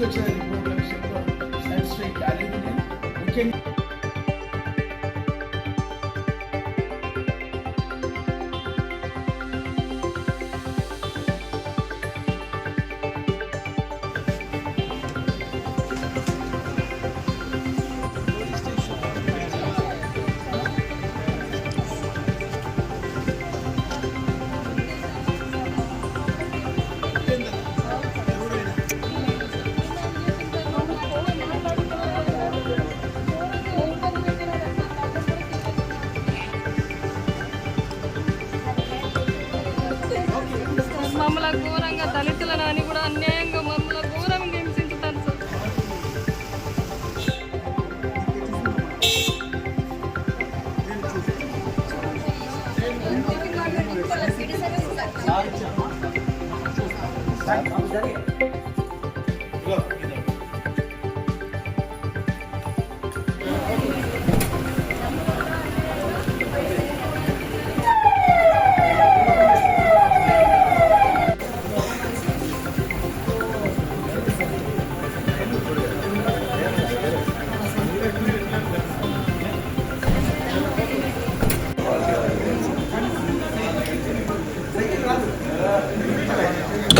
infrastructure and programs a challenge, we can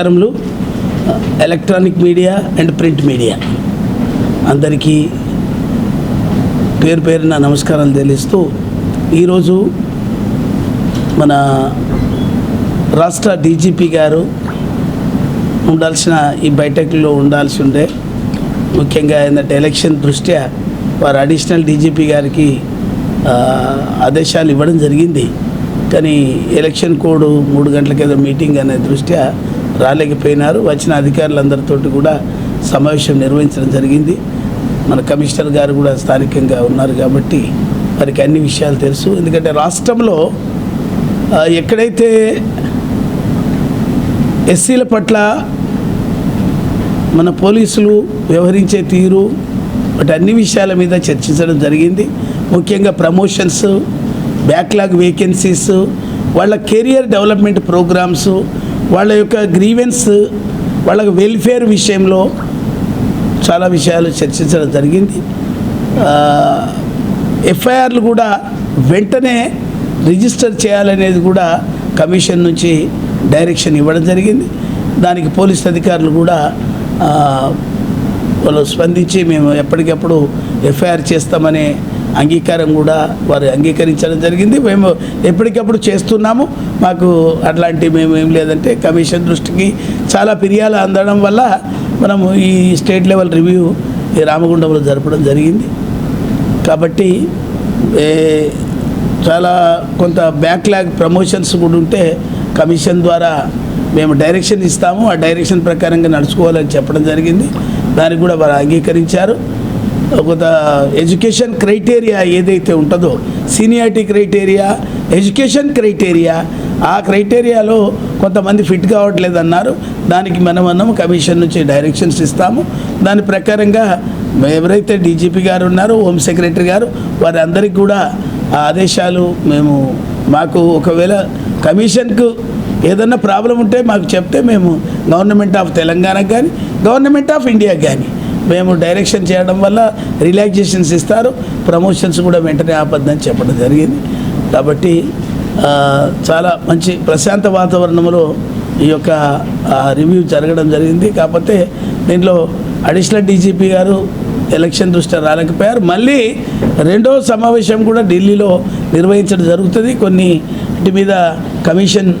నమస్కారములు Electronic media and print media. అందరికీ పేరు పేరున నమస్కారాలు తెలుస్తూ ఈరోజు మన రాష్ట్ర డీజీపీ గారు ఉండాల్సిన ఈ బైటకులో ఉండాల్సి ఉండే ముఖ్యంగా ఏంటంటే ఎలక్షన్ దృష్ట్యా వారు అడిషనల్ డీజీపీ గారికి ఆదేశాలు ఇవ్వడం జరిగింది. కానీ ఎలక్షన్ కోడ్ మూడు గంటలకేదో మీటింగ్ అనే దృష్ట్యా రాలేకపోయినారు. వచ్చిన అధికారులందరితో కూడా సమావేశం నిర్వహించడం జరిగింది. మన కమిషనర్ గారు కూడా స్థానికంగా ఉన్నారు కాబట్టి వారికి అన్ని విషయాలు తెలుసు. ఎందుకంటే రాష్ట్రంలో ఎక్కడైతే ఎస్సీల పట్ల మన పోలీసులు వ్యవహరించే తీరు వాటి అన్ని విషయాల మీద చర్చించడం జరిగింది. ముఖ్యంగా ప్రమోషన్స్ బ్యాక్లాగ్ వేకెన్సీస్ వాళ్ళ కెరియర్ డెవలప్మెంట్ ప్రోగ్రామ్స్ వాళ్ళ యొక్క గ్రీవెన్స్ వాళ్ళ వెల్ఫేర్ విషయంలో చాలా విషయాలు చర్చించడం జరిగింది. ఎఫ్ఐఆర్లు కూడా వెంటనే రిజిస్టర్ చేయాలనేది కూడా కమిషన్ నుంచి డైరెక్షన్ ఇవ్వడం జరిగింది. దానికి పోలీస్ అధికారులు కూడా వాళ్ళు స్పందించి మేము ఎప్పటికప్పుడు ఎఫ్ఐఆర్ చేస్తామనే అంగీకారం కూడా వారు అంగీకరించడం జరిగింది. మేము ఎప్పటికప్పుడు చేస్తున్నాము. మాకు అట్లాంటి మేము ఏం లేదంటే కమిషన్ దృష్టికి చాలా ఫిర్యాలు అందడం వల్ల మనము ఈ స్టేట్ లెవెల్ రివ్యూ ఈ రామగుండంలో జరపడం జరిగింది. కాబట్టి చాలా కొంత బ్యాక్లాగ్ ప్రమోషన్స్ కూడా ఉంటే కమిషన్ ద్వారా మేము డైరెక్షన్ ఇస్తాము. ఆ డైరెక్షన్ ప్రకారంగా నడుచుకోవాలని చెప్పడం జరిగింది. దానికి కూడా వారు అంగీకరించారు. కొంత ఎడ్యుకేషన్ క్రైటీరియా ఏదైతే ఉంటుందో సీనియారిటీ క్రైటీరియా ఎడ్యుకేషన్ క్రైటీరియా ఆ క్రైటీరియాలో కొంతమంది ఫిట్ కావట్లేదు అన్నారు దానికి మనం అన్నం కమిషన్ నుంచి డైరెక్షన్స్ ఇస్తాము. దాని ప్రకారంగా ఎవరైతే డీజీపీ గారు ఉన్నారో హోమ్ సెక్రటరీ గారు వారందరికీ కూడా ఆ ఆదేశాలు మేము మాకు ఒకవేళ కమిషన్కు ఏదన్నా ప్రాబ్లం ఉంటే మాకు చెప్తే మేము గవర్నమెంట్ ఆఫ్ తెలంగాణకు కానీ గవర్నమెంట్ ఆఫ్ ఇండియాకి కానీ మేము డైరెక్షన్ చేయడం వల్ల రిలాక్సేషన్స్ ఇస్తారు. ప్రమోషన్స్ కూడా వెంటనే ఆపద్దని చెప్పడం జరిగింది. కాబట్టి చాలా మంచి ప్రశాంత వాతావరణంలో ఈ యొక్క రివ్యూ జరగడం జరిగింది. కాకపోతే దీంట్లో అడిషనల్ డీజీపీ గారు ఎలక్షన్ దృష్ట్యా రాలేకపోయారు. మళ్ళీ రెండో సమావేశం కూడా ఢిల్లీలో నిర్వహించడం జరుగుతుంది. కొన్ని ఇంటి మీద కమిషన్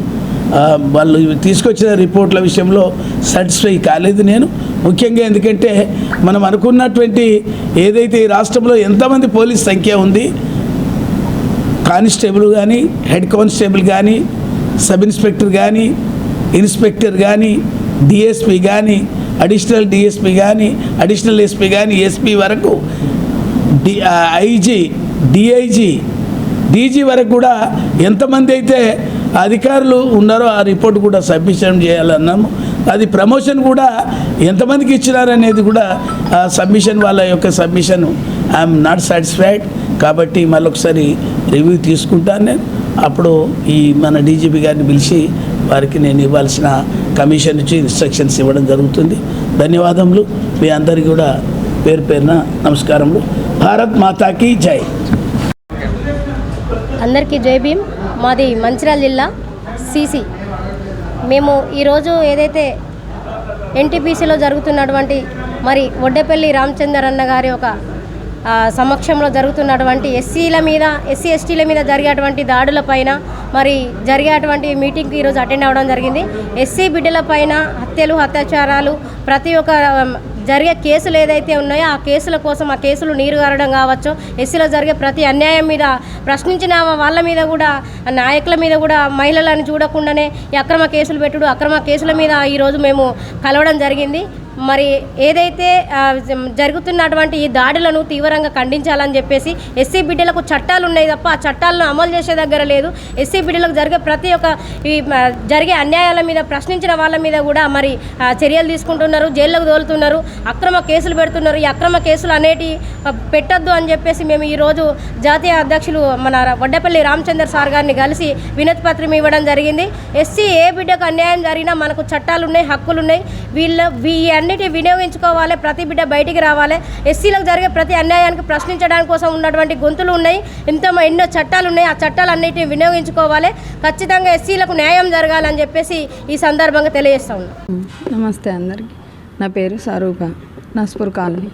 వాళ్ళు తీసుకొచ్చిన రిపోర్ట్ల విషయంలో సాటిస్ఫై కాలేదు నేను. ముఖ్యంగా ఎందుకంటే మనం అనుకున్నటువంటి ఏదైతే ఈ రాష్ట్రంలో ఎంతమంది పోలీస్ సంఖ్య ఉంది కానిస్టేబుల్ కానీ హెడ్ కానిస్టేబుల్ కానీ సబ్ ఇన్స్పెక్టర్ కానీ ఇన్స్పెక్టర్ కానీ డిఎస్పి కానీ అడిషనల్ డిఎస్పి కానీ అడిషనల్ ఎస్పీ కానీ ఎస్పీ వరకు డి ఐజీ డిఐజీ డీజీ వరకు కూడా ఎంతమంది అయితే అధికారులు ఉన్నారో ఆ రిపోర్ట్ కూడా సబ్మిషన్ చేయాలన్నాము. అది ప్రమోషన్ కూడా ఎంతమందికి ఇచ్చినారనేది కూడా ఆ సబ్మిషన్ వాళ్ళ యొక్క సబ్మిషన్. ఐఎమ్ నాట్ సాటిస్ఫైడ్ కాబట్టి మళ్ళొకసారి రివ్యూ తీసుకుంటాను నేను. అప్పుడు ఈ మన డీజీపీ గారిని పిలిచి వారికి నేను ఇవ్వాల్సిన కమిషన్ నుంచి ఇన్స్ట్రక్షన్స్ ఇవ్వడం జరుగుతుంది. ధన్యవాదములు. మీ అందరికీ కూడా పేరు పేరున నమస్కారములు. భారత్ మాతాకి జై. అందరికీ జై భీమ్. మాది మంచిర్యాల జిల్లా సిసి. మేము ఈరోజు ఏదైతే ఎన్టీపీసీలో జరుగుతున్నటువంటి మరి ఒడ్డెపల్లి రామచందర్ అన్న గారి ఒక సమక్షంలో జరుగుతున్నటువంటి ఎస్సీల మీద ఎస్సీ ఎస్టీల మీద జరిగేటువంటి దాడులపైన మరి జరిగేటువంటి మీటింగ్కి ఈరోజు అటెండ్ అవ్వడం జరిగింది. ఎస్సీ బిడ్డల పైన హత్యలు అత్యాచారాలు ప్రతి ఒక్క జరిగే కేసులు ఏదైతే ఉన్నాయో ఆ కేసుల కోసం ఆ కేసులు నీరు గారడం కావచ్చు ఎస్సీలో జరిగే ప్రతి అన్యాయం మీద ప్రశ్నించిన వాళ్ళ మీద కూడా నాయకుల మీద కూడా మహిళలను చూడకుండానే అక్రమ కేసులు పెట్టుడు అక్రమ కేసుల మీద ఈరోజు మేము కలవడం జరిగింది. మరి ఏదైతే జరుగుతున్నటువంటి ఈ దాడులను తీవ్రంగా ఖండించాలని చెప్పేసి ఎస్సీ బిడ్డలకు చట్టాలు ఉన్నాయి తప్ప ఆ చట్టాలను అమలు చేసే దగ్గర లేదు. ఎస్సీ బిడ్డలకు జరిగే ప్రతి ఒక్క ఈ జరిగే అన్యాయాల మీద ప్రశ్నించిన వాళ్ళ మీద కూడా మరి చర్యలు తీసుకుంటున్నారు జైల్లోకి తోలుతున్నారు అక్రమ కేసులు పెడుతున్నారు. ఈ అక్రమ కేసులు అనేటి పెట్టద్దు పెట్టొద్దు అని చెప్పేసి మేము ఈరోజు జాతీయ అధ్యక్షులు మన వడ్డపల్లి రామచంద్ర సార్ గారిని కలిసి వినతి పత్రం ఇవ్వడం జరిగింది. ఎస్సీ ఏ బిడ్డకు అన్యాయం జరిగినా మనకు చట్టాలు ఉన్నాయి హక్కులు ఉన్నాయి వీళ్ళ వీ అన్నిటి వినియోగించుకోవాలి ప్రతి బిడ్డ బయటికి రావాలి. ఎస్సీలకు జరిగే ప్రతి అన్యాయానికి ప్రశ్నించడానికి కోసం ఉన్నటువంటి గొంతులు ఉన్నాయి. ఇంత ఎన్నో చట్టాలు ఉన్నాయి ఆ చట్టాలన్నిటిని వినియోగించుకోవాలి. ఖచ్చితంగా ఎస్సీలకు న్యాయం జరగాలని చెప్పేసి ఈ సందర్భంగా తెలియజేస్తా ఉన్నాం. నమస్తే అందరికి. నా పేరు స్వరూప నస్పూర్ కాలనీ.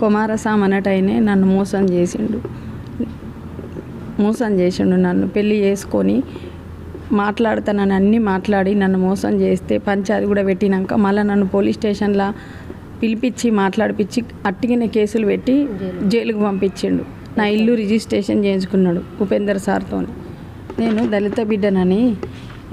కుమారస్వామి అన్నటైనే నన్ను మోసం చేసిండు. మోసం చేసిండు నన్ను. పెళ్ళి చేసుకొని మాట్లాడుతానని అన్నీ మాట్లాడి నన్ను మోసం చేస్తే పంచాయతీ కూడా పెట్టినాక మళ్ళీ నన్ను పోలీస్ స్టేషన్లో పిలిపించి మాట్లాడిపించి అట్టిగిన కేసులు పెట్టి జైలుకు పంపించిండు. నా ఇల్లు రిజిస్ట్రేషన్ చేయించుకున్నాడు ఉపేందర్ సార్తో నేను దళిత బిడ్డనని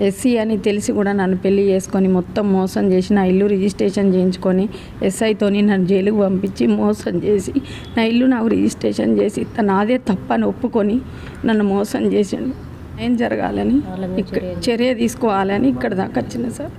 ఎస్సీ అని తెలిసి కూడా నన్ను పెళ్ళి చేసుకొని మొత్తం మోసం చేసి నా ఇల్లు రిజిస్ట్రేషన్ చేయించుకొని ఎస్ఐతోని నన్ను జైలుకు పంపించి మోసం చేసి నా ఇల్లు నాకు రిజిస్ట్రేషన్ చేసి తన నాదే తప్పని ఒప్పుకొని నన్ను మోసం చేసిండు. ఏం జరగాలని? చర్య తీసుకోవాలని ఇక్కడ దాకా వచ్చిన సార్.